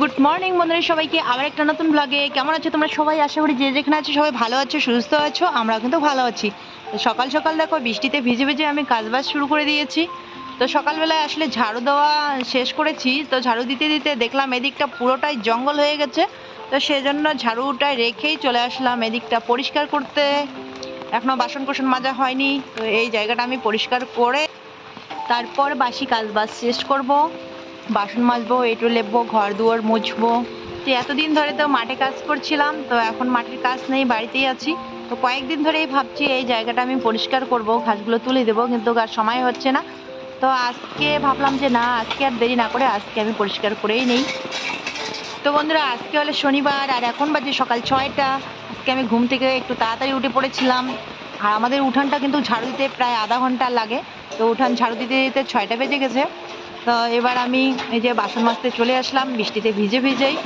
Good morning বন্ধুরা সবাইকে। আবার একটা নতুন ব্লগে কেমন আছো তোমরা? সবাই আশা করি যে যেখানে আছো, সবাই ভালো আছো, সুস্থ আছো আমরা কিন্তু ভালো আছি। সকাল সকাল দেখো, বৃষ্টিতে ভিজে ভিজে আমি কাজবাজ শুরু করে দিয়েছি। তো সকালবেলায় আসলে ঝাড়ু দেওয়া শেষ করেছি। তো ঝাড়ু দিতে দিতে দেখলাম এদিকটা পুরোটাই জঙ্গল হয়ে গেছে। তো সেজন্য ঝাড়ুটা রেখেই চলে আসলাম এদিকটা পরিষ্কার করতে। এখনও বাসন কোসন মাজা হয়নি। তো এই জায়গাটা আমি পরিষ্কার করে তারপর বাসি কাজবাজ শেষ করব। বাসন মাজবো, এঁটো লেপবো, ঘর দুয়ার মুছবো। তো এতদিন ধরে তো মাঠে কাজ করছিলাম, তো এখন মাঠের কাজ নেই, বাড়িতেই আছি। তো কয়েকদিন ধরেই ভাবছি এই জায়গাটা আমি পরিষ্কার করব, ঘাসগুলো তুলে দেবো, কিন্তু আর সময় হচ্ছে না। তো আজকে ভাবলাম যে না, আজকে আর দেরি না করে আজকে আমি পরিষ্কার করেই নেই। তো বন্ধুরা, আজকে হলো শনিবার, আর এখন বাজে সকাল ছয়টা। আজকে আমি ঘুম থেকে একটু তাড়াতাড়ি উঠে পড়েছিলাম। আর আমাদের উঠানটা কিন্তু ঝাড়ু দিতে প্রায় আধা ঘণ্টা লাগে। তো উঠান ঝাড়ু দিতে দিতে ছয়টা বেজে গেছে। তো এবার আমি এই যে বাসন মাজতে চলে আসলাম, বৃষ্টিতে ভিজে ভিজেই।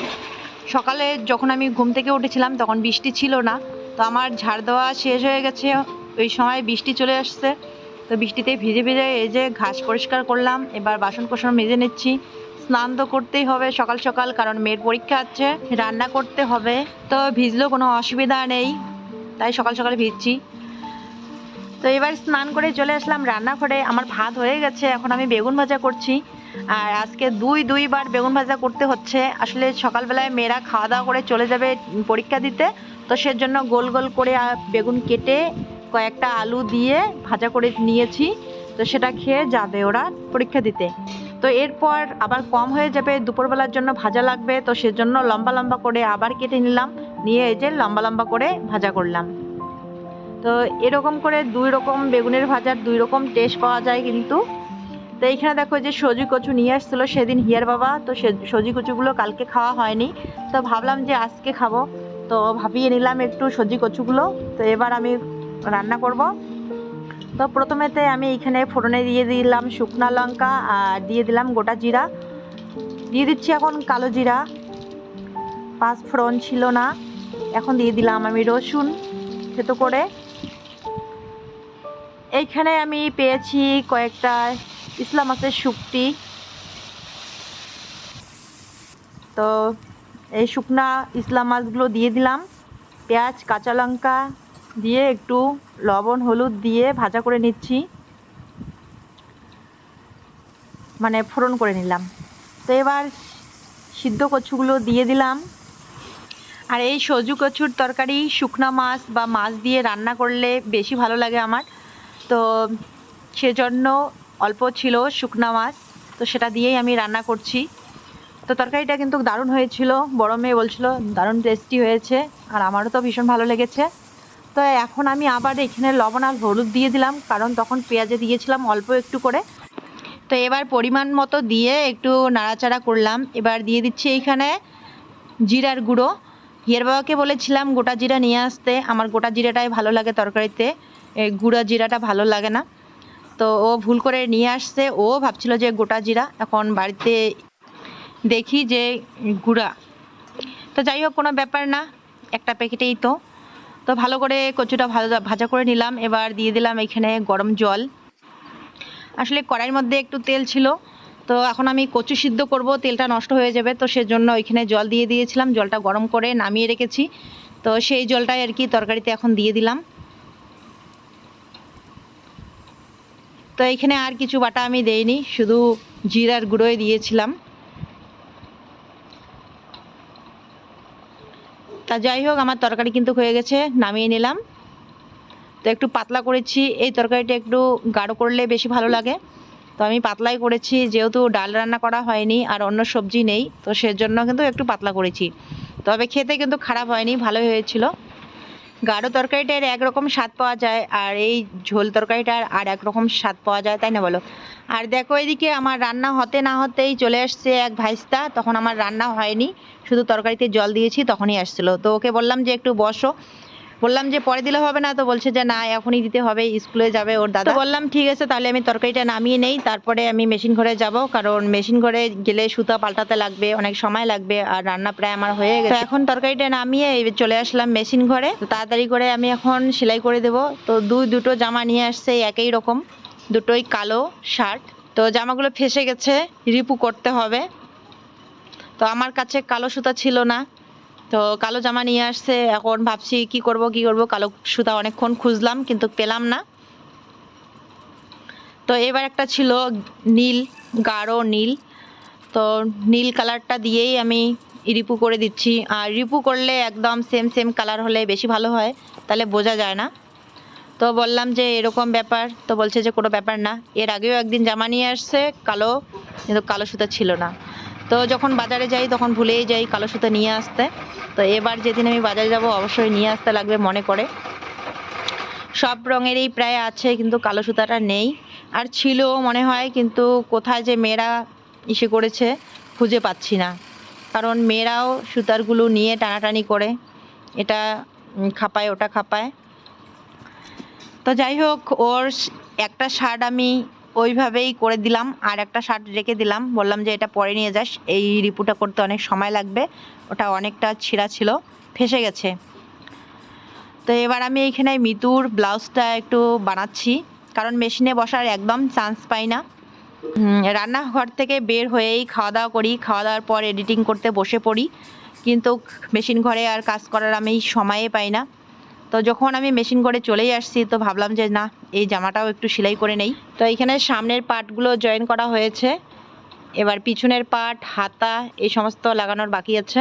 সকালে যখন আমি ঘুম থেকে উঠেছিলাম তখন বৃষ্টি ছিল না, তো আমার ঝাড় দেওয়া শেষ হয়ে গেছে। ওই সময় বৃষ্টি চলে আসছে, তো বৃষ্টিতে ভিজে ভিজে এই যে ঘাস পরিষ্কার করলাম, এবার বাসন কোসন মেজে নিচ্ছি। স্নান তো করতেই হবে সকাল সকাল, কারণ মেয়ের পরীক্ষা আছে, রান্না করতে হবে। তো ভিজলেও কোনো অসুবিধা নেই, তাই সকাল সকাল ভিজছি। তো এবার স্নান করে চলে আসলাম রান্নাঘরে। আমার ভাত হয়ে গেছে, এখন আমি বেগুন ভাজা করছি। আর আজকে দুই, দুইবার বেগুন ভাজা করতে হচ্ছে। আসলে সকালবেলায় মেয়েরা খাওয়া দাওয়া করে চলে যাবে পরীক্ষা দিতে। তো সেজন্য গোল গোল করে বেগুন কেটে কয়েকটা আলু দিয়ে ভাজা করে নিয়েছি। তো সেটা খেয়ে যাবে ওরা পরীক্ষা দিতে। তো এরপর আবার কম হয়ে যাবে, দুপুরবেলার জন্য ভাজা লাগবে। তো সেজন্য লম্বা লম্বা করে আবার কেটে নিলাম। নিয়ে এই যে লম্বা লম্বা করে ভাজা করলাম। তো এরকম করে দুই রকম বেগুনের ভাজার দুই রকম টেস্ট পাওয়া যায় কিন্তু। তো এইখানে দেখো যে সজি কচু নিয়ে আসছিল সেদিন হিয়ার বাবা, তো সে- সজি কচুগুলো কালকে খাওয়া হয়নি। তো ভাবলাম যে আজকে খাব। তো ভাবিয়ে নিলাম একটু সজি কচুগুলো। তো এবার আমি রান্না করব। তো প্রথমেতে আমি এখানে ফোড়নে দিয়ে দিলাম শুকনা লঙ্কা আর দিয়ে দিলাম গোটা জিরা। দিয়ে দিচ্ছি এখন কালো জিরা। পাঁচ ফোড়ন ছিল না। এখন দিয়ে দিলাম আমি রসুন থেতো করে। এইখানে আমি পেয়েছি কয়েকটা ইসলাম মাছের শুকটি তো এই শুকনা ইসলাম মাছগুলো দিয়ে দিলাম। পেঁয়াজ, কাঁচা লঙ্কা দিয়ে একটু লবণ, হলুদ দিয়ে ভাজা করে নিচ্ছি। মানে ফোড়ন করে নিলাম। তো এবার সিদ্ধ কচুগুলো দিয়ে দিলাম। আর এই সজু কচুর তরকারি শুকনা মাছ বা মাছ দিয়ে রান্না করলে বেশি ভালো লাগে আমার। তো সেজন্য অল্প ছিল শুকনা মাছ, তো সেটা দিয়েই আমি রান্না করছি। তো তরকারিটা কিন্তু দারুণ হয়েছিল, বড় মেয়ে বলছিল, দারুণ টেস্টি হয়েছে, আর আমারও তো ভীষণ ভালো লেগেছে। তো এখন আমি আবার এখানে লবণ আর হলুদ দিয়ে দিলাম, কারণ তখন পেঁয়াজে দিয়েছিলাম অল্প একটু করে। তো এবার পরিমাণ মতো দিয়ে একটু নাড়াচাড়া করলাম। এবার দিয়ে দিচ্ছি এইখানে জিরার গুঁড়ো। হিয়ার বাবাকে বলেছিলাম, গোটা জিরা নিয়ে আসতে। আমার গোটা জিরাটাই ভালো লাগে তরকারিতে। গুঁড়া জিরাটা ভালো লাগে না। তো ও ভুল করে নিয়ে আসছে। ও ভাবছিল যে গোটা জিরা। এখন বাড়িতে দেখি যে গুঁড়া। তো যাই হোক, কোনো ব্যাপার না। একটা প্যাকেটেই তো। তো ভালো করে কচুটা ভালো ভাজা করে নিলাম। এবার দিয়ে দিলাম এখানে গরম জল। আসলে কড়াইয়ের মধ্যে একটু তেল ছিল। তো এখন আমি কচু সিদ্ধ করব। তেলটা নষ্ট হয়ে যাবে। তো সেজন্য ওইখানে জল দিয়ে দিয়েছিলাম। জলটা গরম করে নামিয়ে রেখেছি। তো সেই জলটাই আর কি তরকারিতে এখন দিয়ে দিলাম। তো এখানে আর কিছু বাটা আমি দেইনি, শুধু জিরার গুঁড়োই দিয়েছিলাম। তা যাই হোক, আমার তরকারি কিন্তু হয়ে গেছে, নামিয়ে নিলাম। তো একটু পাতলা করেছি, এই তরকারিটা একটু গাঢ় করলে বেশি ভালো লাগে। তো আমি পাতলাই করেছি, যেহেতু ডাল রান্না করা হয়নি আর অন্য সবজি নেই, তো সেজন্য কিন্তু একটু পাতলা করেছি। তবে খেতে কিন্তু খারাপ হয়নি, ভালোই হয়েছিল। গাঢ় তরকারিটার একরকম স্বাদ পাওয়া যায়, আর এই ঝোল তরকারিটার আর একরকম স্বাদ পাওয়া যায়, তাই না বলো? আর দেখো এদিকে আমার রান্না হতে না হতেই চলে আসছে এক ভাইস্তা, তখন আমার রান্না হয়নি, শুধু তরকারিতে জল দিয়েছি, তখনই আসছিল। তো ওকে বললাম যে একটু বসো বললাম যে পরে দিলে হবে না তো বলছে যে না এখনই দিতে হবে স্কুলে যাবে ওর দাদা। তো বললাম ঠিক আছে তাহলে আমি তরকারিটা নামিয়ে নেই তারপরে আমি মেশিন ঘরে যাব কারণ মেশিন ঘরে গেলে সুতা পাল্টাতে লাগবে অনেক সময় লাগবে আর রান্না প্রায় আমার হয়ে গেছে। এখন তরকারিটা নামিয়ে চলে আসলাম মেশিন ঘরে তো তাড়াতাড়ি করে আমি এখন সেলাই করে দেব। তো দুই দুটো জামা নিয়ে আসছে একই রকম দুটোই কালো শার্ট। তো জামাগুলো ফেসে গেছে রিপু করতে হবে। তো আমার কাছে কালো সুতা ছিল না তো কালো জামা নিয়ে আসছে, এখন ভাবছি কি করব কি করব, কালো সুতা অনেকক্ষণ খুঁজলাম কিন্তু পেলাম না। তো এবার একটা ছিল নীল, গাঢ় নীল। তো নীল কালারটা দিয়েই আমি রিপু করে দিচ্ছি। আর রিপু করলে একদম সেম সেম কালার হলে বেশি ভালো হয়, তাহলে বোঝা যায় না। তো বললাম যে এরকম ব্যাপার, তো বলছে যে কোনো ব্যাপার না। এর আগেও একদিন জামা নিয়ে আসছে, কালো, কিন্তু কালো সুতা ছিল না। তো যখন বাজারে যাই, তখন ভুলেই যাই কালো সুতা নিয়ে আসতে। তো এবার যেদিন আমি বাজারে যাব, অবশ্যই নিয়ে আসতে লাগবে মনে করে। সব রঙেরই প্রায় আছে, কিন্তু কালো সুতাটা নেই। আর ছিল মনে হয়, কিন্তু কোথায় যে মেয়েরা ইসে করেছে, খুঁজে পাচ্ছি না। কারণ মেয়েরাও সুতারগুলো নিয়ে টানাটানি করে। এটা খাপায়, ওটা খাপায়। তো যাই হোক, ওর একটা শার্ট আমি ওইভাবেই করে দিলাম। আর একটা শার্ট রেখে দিলাম। বললাম যে, এটা পরে নিয়ে যাস। এই রিপুটা করতে অনেক সময় লাগবে। ওটা অনেকটা ছিঁড়া ছিল। ফেসে গেছে। তো এবার আমি এইখানে মিতুর ব্লাউজটা একটু বানাচ্ছি। কারণ মেশিনে বসার একদম চান্স পাই না। রান্নাঘর থেকে বের হয়েই খাওয়া দাওয়া করি। খাওয়া দাওয়ার পর এডিটিং করতে বসে পড়ি। কিন্তু মেশিন ঘরে আর কাজ করার আমি সময়ে পাই না। তো যখন আমি মেশিন করে চলেই আসছি, তো ভাবলাম যে না, এই জামাটাও একটু সেলাই করে নেই। তো এখানে সামনের পার্টগুলো জয়েন করা হয়েছে। এবার পিছনের পার্ট হাতা, এই সমস্ত লাগানোর বাকি আছে।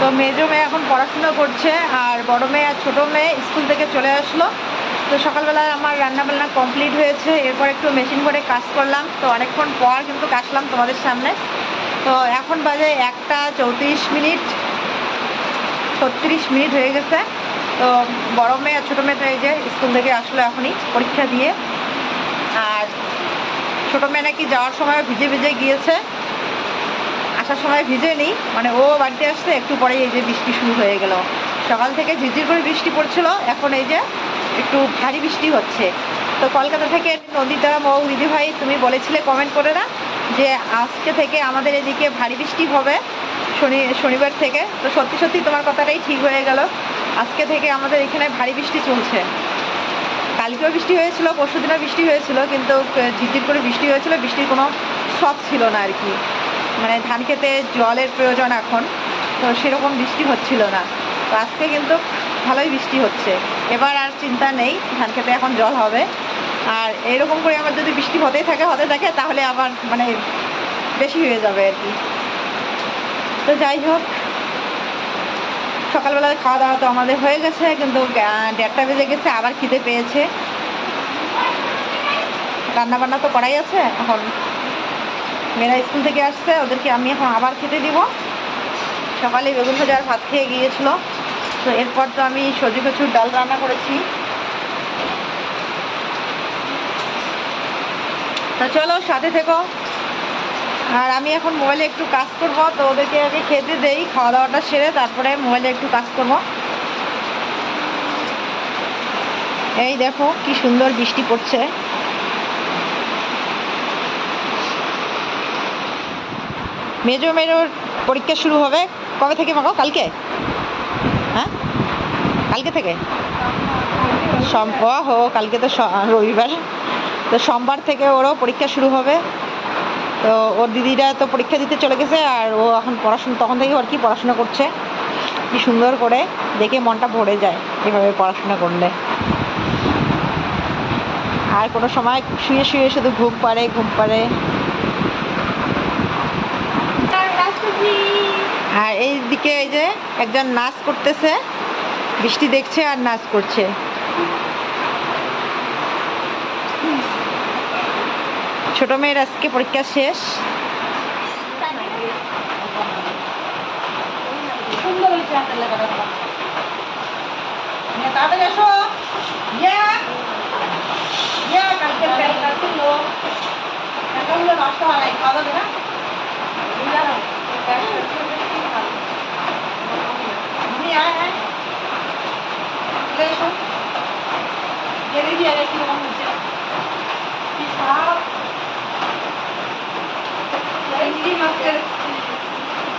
তো মেজো মেয়ে এখন পড়াশোনা করছে, আর বড় মেয়ে আর ছোটো মেয়ে স্কুল থেকে চলে আসলো। তো সকালবেলায় আমার রান্না বান্না কমপ্লিট হয়েছে। এরপর একটু মেশিন করে কাজ করলাম। তো অনেকক্ষণ পর কিন্তু কাটলাম তোমাদের সামনে। তো এখন বাজে একটা চৌত্রিশ মিনিট। ছত্রিশ মিনিট হয়ে গেছে। তো বড় মেয়ে আর ছোটো মেয়ে তো এই যে স্কুল থেকে আসলো এখনই পরীক্ষা দিয়ে। আর ছোটো মেয়ে নাকি যাওয়ার সময় ভিজে ভিজে গিয়েছে। আসার সময় ভিজে নেই। মানে ও বাড়িতে আসতে একটু পরেই এই যে বৃষ্টি শুরু হয়ে গেল। সকাল থেকে ঝিরঝির করে বৃষ্টি পড়ছিল, এখন এই যে একটু ভারী বৃষ্টি হচ্ছে। তো কলকাতা থেকে নদীতা মৌ দিদি ভাই তুমি বলেছিলে কমেন্ট করে না যে আজকে থেকে আমাদের এদিকে ভারী বৃষ্টি হবে। শনি, শনিবার থেকে। তো সত্যি সত্যি তোমার কথাটাই ঠিক হয়ে গেল। আজকে থেকে আমাদের এখানে ভারী বৃষ্টি চলছে। কালকেও বৃষ্টি হয়েছিল, পরশু দিনও বৃষ্টি হয়েছিল, কিন্তু ঝিরঝির করে বৃষ্টি হয়েছিল। বৃষ্টির কোনো শখ ছিল না আর কি। মানে ধান খেতে জলের প্রয়োজন এখন, তো সেরকম বৃষ্টি হচ্ছিল না। তো আজকে কিন্তু ভালোই বৃষ্টি হচ্ছে। এবার আর চিন্তা নেই, ধান খেতে এখন জল হবে। আর এরকম করে আমার যদি বৃষ্টি হতেই থাকে, হতে থাকে, তাহলে আবার মানে বেশি হয়ে যাবে আর কি। তো যাই হোক সকালবেলা খাওয়া দাওয়া তো আমাদের হয়ে গেছে, কিন্তু দেড়টা বেজে গেছে, আবার খিদে পেয়েছে। রান্না বান্না তো করাই আছে, এখন মেয়েরা স্কুল থেকে আসছে, ওদেরকে আমি এখন আবার খেতে দিব। সকালে বেগুন ভাজা আর ভাত খেয়ে গিয়েছিল। তো এরপর তো আমি সজি কচুর ডাল রান্না করেছি। তা চলো, সাথে থেকো। আর আমি এখন মোবাইলে একটু কাজ করব, তো ওদেরকে আগে খেতে দেই খাওয়া দাওয়াটা সেরে তারপরে মোবাইলে একটু কাজ করব। এই দেখো, কি সুন্দর বৃষ্টি পড়ছে। মেজো মেজোর পরীক্ষা শুরু হবে। কবে থেকে মাগো? কালকে? হ্যাঁ? কালকে থেকে? সোম ও হো কালকে তো রবিবার। তো সোমবার থেকে ওরও পরীক্ষা শুরু হবে। তো ওর দিদিরা তো পরীক্ষা দিতে চলে গেছে আর ও এখন পড়াশোনা, তখন থেকে আর কি পড়াশোনা করছে? কি সুন্দর করে দেখে মনটা ভরে যায় এভাবে পড়াশোনা করলে। আর কোনো সময় শুয়ে শুয়ে শুধু ঘুম পারে ঘুম পারে আর এই দিকে এই যে একজন নাচ করতেছে, বৃষ্টি দেখছে আর নাচ করছে। ছোট মেয়ের আজকে পরীক্ষা শেষ। সুন্দর হয়েছে হাতের লেখাটা তাড়াতাড়ি এসো ইয়া ইয়া কালকে ব্যাগটা ছিল ব্যাগগুলো নষ্ট হয় নাই খাওয়া দাওয়া না তুমি আয় আয় চলে এসো গেলে দিয়ে আর একটু রকম হচ্ছে কি সাপ চিংড়ি মাছের,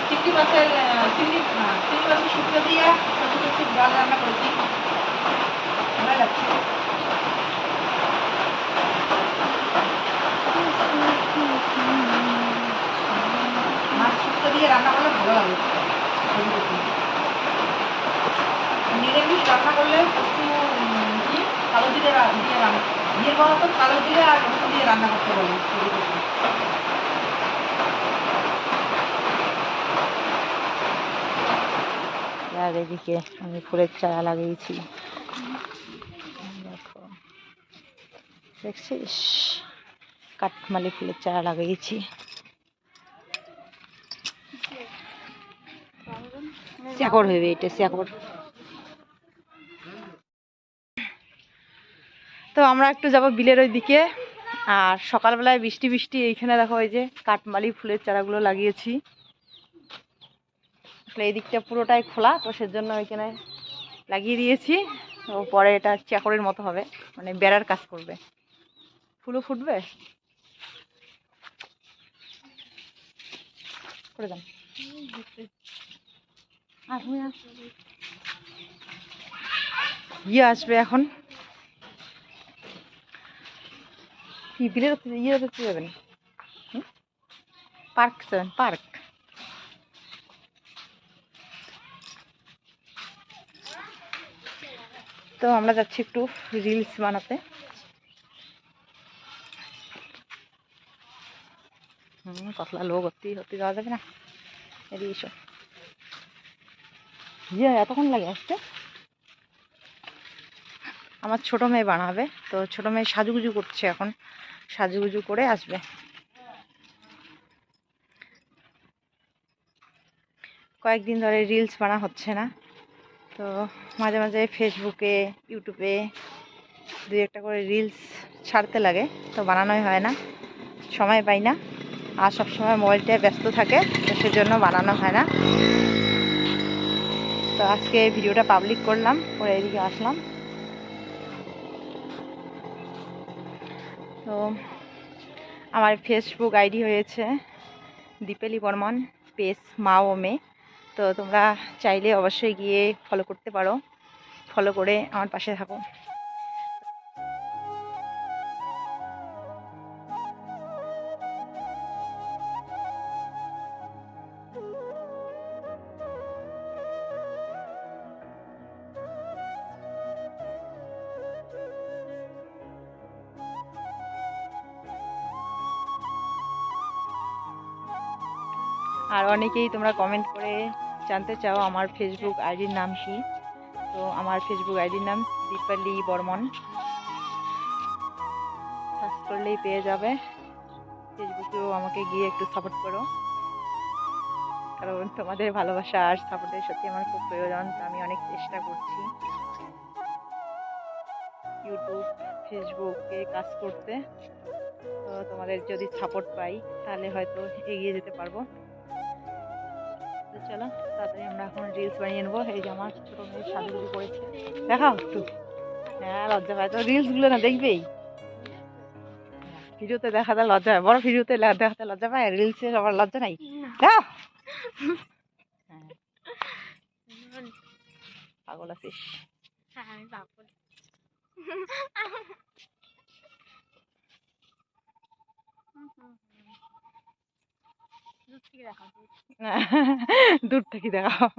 চিংড়ি মাছের চিংড়ি চিংড়ি মাছের শুক্তো দিয়ে ছোটো ডাল রান্না করেছি। ভালো লাগছে। দিয়ে রান্না করলে ভালো লাগে। নিরামিষ রান্না করলে একটু কালো জিরে দিয়ে রান্না তো, কালো জিরে আর রসুন দিয়ে রান্না করতে বলে। আর এদিকে আমি ফুলের চারা লাগিয়েছি। দেখো। দেখছিস? কাঠমালি ফুলের চারা লাগিয়েছি। শেকড় হইবে এটা শেকড় তো আমরা একটু যাব বিলের ওই দিকে আর সকালবেলায় বৃষ্টি বৃষ্টি, এইখানে দেখো ওই যে কাঠমালি ফুলের চারাগুলো লাগিয়েছি। আসলে এই দিকটা পুরোটাই খোলা তো সেজন্য ওইখানে লাগিয়ে দিয়েছি। তো পরে এটা চাকরের মতো হবে মানে বেড়ার কাজ করবে। ফুলও ফুটবে? করে তুমি ইয়ে আসবে এখন। কি বিলের ইয়ে যাবেন? পার্ক যাবেন পার্ক। তো আমরা যাচ্ছি একটু রিলস বানাতে। হুম কতলা লোক হতে হতে যাওয়া যাবে না? এদিকে এসো। ইয়ে এতক্ষণ লাগে আসতে? আমার ছোট মেয়ে বানাবে, তো ছোট মেয়ে সাজুগুজু করছে এখন। সাজুগুজু করে আসবে। কয়েকদিন ধরে রিলস বানা হচ্ছে না। তো মাঝে মাঝে ফেসবুকে, ইউটিউবে দুই একটা করে রিলস ছাড়তে লাগে, তো বানানোই হয় না, সময় পাই না। আর সব সময় মোবাইলটায় ব্যস্ত থাকে, তো সেজন্য বানানো হয় না। তো আজকে ভিডিওটা পাবলিক করলাম করে এদিকে আসলাম। তো আমার ফেসবুক আইডি হয়েছে দীপেলি বর্মন পেস মা ও মেয়ে। তো তোমরা চাইলে অবশ্যই গিয়ে ফলো করতে পারো। ফলো করে আমার পাশে থাকো। আর অনেকেই তোমরা কমেন্ট করে জানতে চাও আমার ফেসবুক আইডির নাম কি? তো আমার ফেসবুক আইডির নাম দীপালি বর্মন। সার্চ করলেই পেয়ে যাবে। ফেসবুকেও আমাকে গিয়ে একটু সাপোর্ট করো। কারণ তোমাদের ভালোবাসা আর সাপোর্টের সত্যি আমার খুব প্রয়োজন। তো আমি অনেক চেষ্টা করছি। ইউটিউব ফেসবুকে কাজ করতে। তো তোমাদের যদি সাপোর্ট পাই, তাহলে হয়তো এগিয়ে যেতে পারব। তো চলো তাড়াতাড়ি আমরা এখন রিলস বানিয়ে নেব। এই যে আমার ছোটো মেয়ে সাজুগুজু করেছে। দেখাও একটু। হ্যাঁ লজ্জা পায় তো। রিলসগুলো না দেখবেই ভিডিওতে দেখাতে লজ্জা হয় বড় ভিডিওতে দেখাতে লজ্জা পায়? রিলসে সবার লজ্জা নাই? দাও হ্যাঁ। পাগল আছিস। হ্যাঁ আমি পাগল। থেকে দূর থেকে দেখাও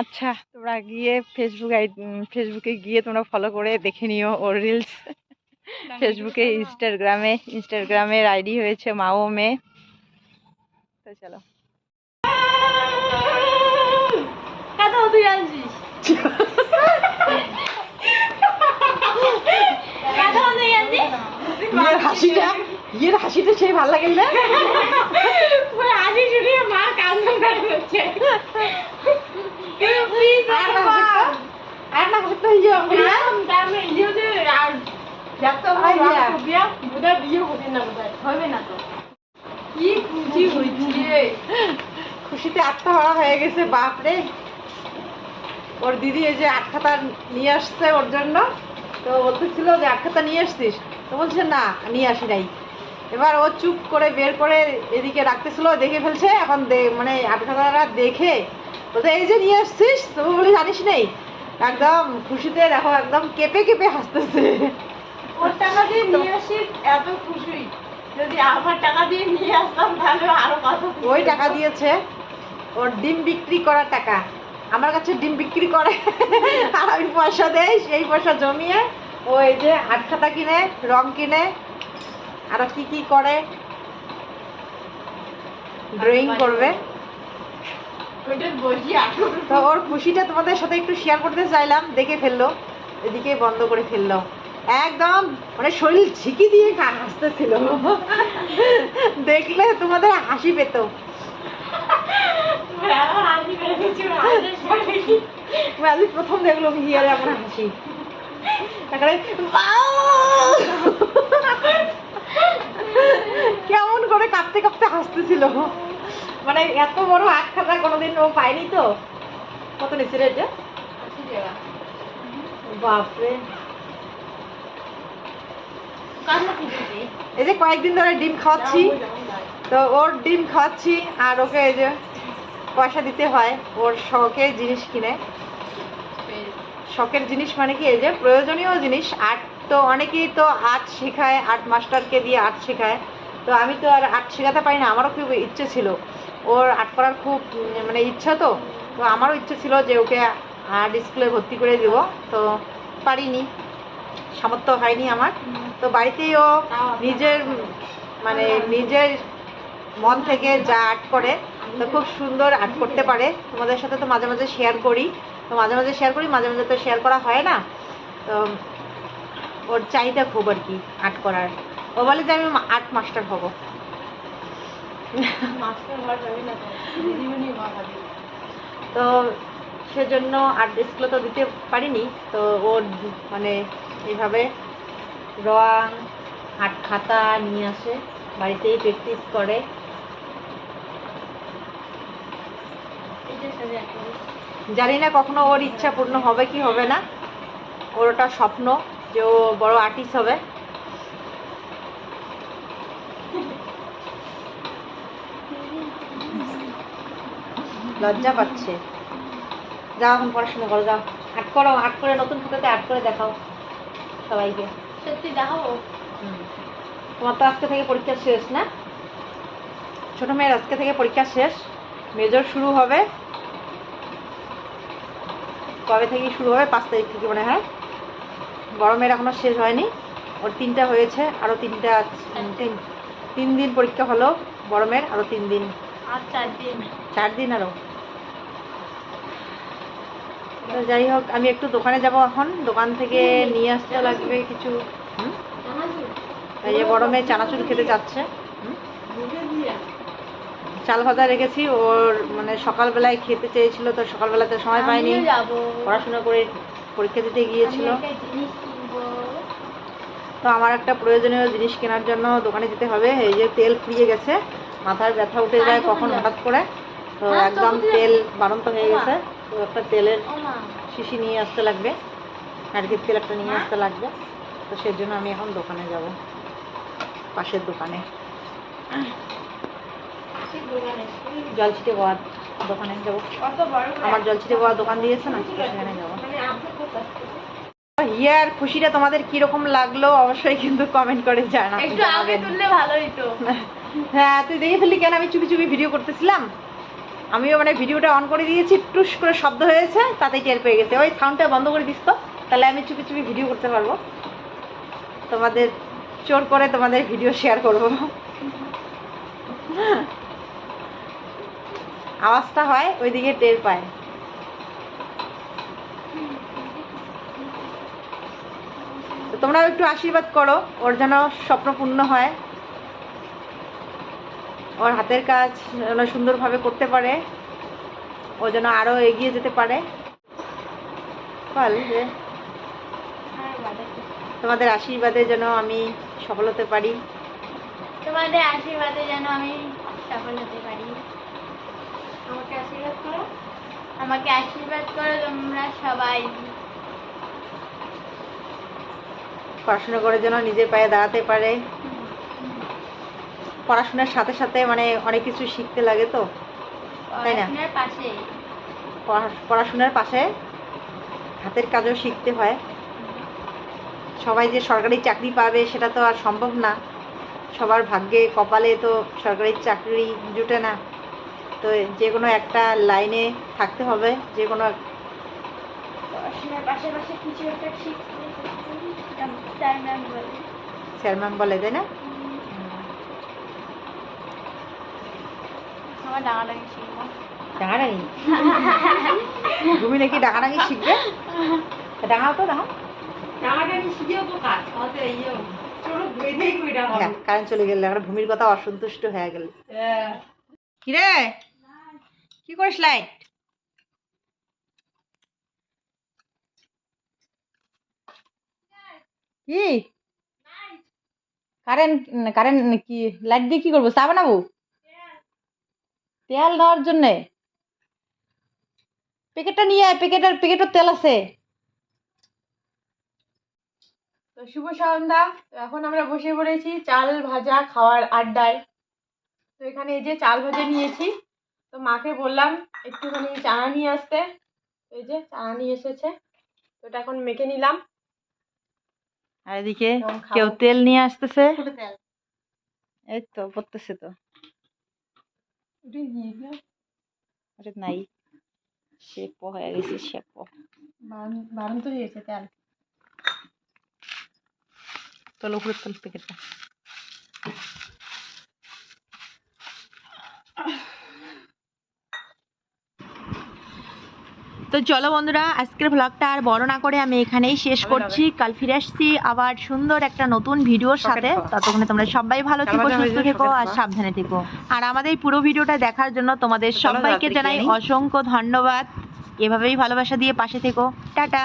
আচ্ছা তোমরা গিয়ে ফেসবুক আই ফেসবুকে গিয়ে তোমরা ফলো করে দেখে নিও ওর রিলস ফেসবুকে ইনস্টাগ্রামে ইনস্টাগ্রামের আইডি হয়েছে মা। ও মেয়ে তো চলো। কত তুই আনছিস কত তুই আনছিস ইয়ের হাসিটা ইয়ের হাসিটা সেই ভালো লাগে না? হাসি মা কান্দন করে আর না হাসিটা আর না হাসিটা যে আমরা তারপরে ইয়েতে আর যাতো ভাই বিয়া বোধহয় বিয়ে হবে না বোধহয় হবে না তো। কি খুশি হয়েছে। খুশিতে আটটা ভরা হয়ে গেছে বাপরে। ওর দিদি এই যে আট খাতা নিয়ে আসছে ওর জন্য। তো বলতেছিল যে আট খাতা নিয়ে আসছিস? তো বলছে না নিয়ে আসি নাই। এবার ও চুপ করে বের করে এদিকে রাখতেছিল দেখে ফেলছে এখন মানে আট দেখে বলতে এই যে নিয়ে আসছিস তো বলি জানিস নেই। একদম খুশিতে দেখো একদম কেঁপে কেঁপে হাসতেছে। ওর টাকা দিয়ে নিয়ে আসি এত খুশি। যদি আমার টাকা দিয়ে নিয়ে আসতাম তাহলে আরও কত ওই টাকা দিয়েছে ওর ডিম বিক্রি করার টাকা। আমার কাছে ডিম বিক্রি করে আর আমি পয়সা দেয় সেই পয়সা জমিয়ে ও এই যে আট খাতা কিনে রং কিনে আরও কি কি করে? ড্রয়িং করবে। তো ওর খুশিটা তোমাদের সাথে একটু শেয়ার করতে চাইলাম দেখে ফেলল এদিকে বন্ধ করে ফেলল। একদম মানে শরীর ঝিকি দিয়ে হাসতেছিল। দেখলে তোমাদের হাসি পেত। আজ প্রথম দেখলাম হিয়ারে আমার হাসি। কেমন করে কাঁপতে কাঁপতে হাসতেছিল। মানে এত বড় আট খাতা কোনোদিন ও পায়নি তো? কত নিচে রে এটা? বাপরে। এই যে কয়েকদিন ধরে ডিম খাওয়াচ্ছি, তো ওর ডিম খাওয়াচ্ছি আর ওকে এই যে পয়সা দিতে হয়, ওর শখের জিনিস কিনে। শখের জিনিস মানে কি, এই যে প্রয়োজনীয় জিনিস, আর্ট তো অনেকেই তো আর্ট শেখায়, আর্ট মাস্টারকে দিয়ে আর্ট শেখায়। তো আমি তো আর আর্ট শেখাতে পারি না, আমারও খুব ইচ্ছে ছিল। ওর আর্ট করার খুব মানে ইচ্ছা তো। তো আমারও ইচ্ছে ছিল যে ওকে আর্ট স্কুলে ভর্তি করে দেব। তো পারিনি, সামর্থ্য হয়নি আমার। তো বাড়িতেই ও নিজের মানে নিজের মন থেকে যা আর্ট করে, তো খুব সুন্দর আর্ট করতে পারে। তোমাদের সাথে তো মাঝে মাঝে শেয়ার করি। তো মাঝে মাঝে শেয়ার করি মাঝে মাঝে তো শেয়ার করা হয় না। তো ওর চাহিদা খুব আর কি আর্ট করার। ও বলে যে আমি আর্ট মাস্টার হব। তো সেজন্য আর্ট স্কুলে তো দিতে পারিনি। তো ওর মানে এইভাবে রং আর্ট খাতা নিয়ে আসে বাড়িতেই প্র্যাকটিস করে। জানি না কখনো ওর ইচ্ছা পূর্ণ হবে কি হবে না। ওর ওটা স্বপ্ন যে ও বড় আর্টিস্ট হবে। লজ্জা পাচ্ছে। যাও এখন পড়াশোনা করো যাও। আর্ট করো আর্ট করে নতুন খাতাতে আর্ট করে দেখাও সবাইকে। সত্যি দেখাবো? হুম। তোমার তো আজকে থেকে পরীক্ষা শেষ না? ছোট মেয়ের আজকে থেকে পরীক্ষা শেষ। মেজর শুরু হবে। কবে থেকে শুরু হবে পাঁচ তারিখ থেকে মনে হয়। গরমের মেয়ের এখনও শেষ হয়নি। ওর তিনটা হয়েছে আরও তিনটা তিন তিন দিন পরীক্ষা হলো গরমের আরও তিন দিন। আর চার দিন। চার দিন আরও তো যাই হোক আমি একটু দোকানে যাব এখন। দোকান থেকে নিয়ে আসতে লাগবে কিছু? এই যে মেয়ে চানাচুর খেতে যাচ্ছে? চাল ভাজা রেখেছি ওর মানে সকালবেলায় খেতে চেয়েছিল তো সকালবেলাতে সময় পাইনি। পড়াশোনা করে পরীক্ষা দিতে গিয়েছিল। তো আমার একটা প্রয়োজনীয় জিনিস কেনার জন্য দোকানে যেতে হবে এই যে তেল ফুরিয়ে গেছে মাথার ব্যথা উঠে যায় কখন হঠাৎ করে? তো হ্যাঁ, একদম তেল বারন্ত হয়ে গেছে তো একটা তেলের শিশি নিয়ে আসতে লাগবে নারকেল তেল একটা নিয়ে আসতে লাগবে তো সেজন্য আমি এখন দোকানে যাব পাশের দোকানে। জল ছিটে বওয়ার দোকানে যাব? আমার জল ছিটে বওয়ার দোকান দিয়েছে না তো সেখানে যাব। ইয়ার খুশিটা তোমাদের কীরকম লাগল অবশ্যই কিন্তু কমেন্ট করে জানা একটু আগে তুললে ভালো হতো হ্যাঁ তুই দেখে ফেললি কেন? আমি চুপি চুপি ভিডিও করতেছিলাম। আমিও মানে ভিডিওটা অন করে দিয়েছি টুস করে শব্দ হয়েছে তাতেই টের পেয়ে গেছে। ওই সাউন্ডটা বন্ধ করে দিস তো তাহলে আমি চুপি চুপি ভিডিও করতে পারব। তোমাদের চোর করে তোমাদের ভিডিও শেয়ার করব। আওয়াজটা হয়, ওইদিকে টের পায়। তো তোমরাও একটু আশীর্বাদ করো, ওর যেন স্বপ্ন পূর্ণ হয়। ওর হাতের কাজ যেন সুন্দরভাবে করতে পারে, ও যেন আরও এগিয়ে যেতে পারে। তোমাদের আশীর্বাদে যেন আমি সফল হতে পারি। তোমাদের আশীর্বাদে যেন আমি সফল হতে পারি। আমাকে আশীর্বাদ করো। আমাকে আশীর্বাদ করো তোমরা সবাই। পড়াশোনা করে যেন নিজের পায়ে দাঁড়াতে পারে। পড়াশোনার সাথে সাথে মানে অনেক কিছু শিখতে লাগে তো তাই না? পড়াশোনার পাশে। পড়াশোনার পাশে হাতের কাজও শিখতে হয়। সবাই যে সরকারি চাকরি পাবে সেটা তো আর সম্ভব না। সবার ভাগ্যে কপালে তো সরকারি চাকরি জুটে না। তো যে কোনো একটা লাইনে থাকতে হবে যে কোনো স্যার ম্যাম বলে তাই না? ডাঙাডাঙি তুমি নাকি ডাঙাডাঙি শিখবে? ডাঙাও তো হ্যাঁ কারেন্ট চলে গেলে ভূমির কথা অসন্তুষ্ট হয়ে গেল। কিরে? কি করিস লাইট? কি? কারেন্ট কারেন্ট কি, লাইট দিয়ে কি করব? তেল দেওয়ার জন্যে? প্যাকেটটা নিয়ে আয়, প্যাকেটের প্যাকেটের তেল আছে। তো শুভ সন্ধ্যা। এখন আমরা বসে পড়েছি চাল ভাজা খাওয়ার আড্ডায়। তো এখানে এই যে চাল ভাজা নিয়েছি। তো মাকে বললাম একটুখানি চানা নিয়ে আসতে। এই যে চানা নিয়ে এসেছে। তো এটা এখন মেখে নিলাম। আর এদিকে কেউ তেল নিয়ে আসতেছে? এই তো পড়তেছে তো। ওটা নাই শেপ হয়ে গেছে শেপ বারণ বারণ তো হয়েছে তেল। তোল উপরে তোল প্যাকেটটা তো চলো বন্ধুরা আজকের ভ্লগটা আর বড় না করে আমি এখানেই শেষ করছি। কাল ফিরে আসছি আবার সুন্দর একটা নতুন ভিডিওর সাথে। ততক্ষণে তোমরা সবাই ভালো থেকো সুস্থ থেকো আর সাবধানে থেকো। আর আমাদের পুরো ভিডিওটা দেখার জন্য তোমাদের সবাইকে জানাই অসংখ্য ধন্যবাদ। এভাবেই ভালোবাসা দিয়ে পাশে থেকো। টাটা।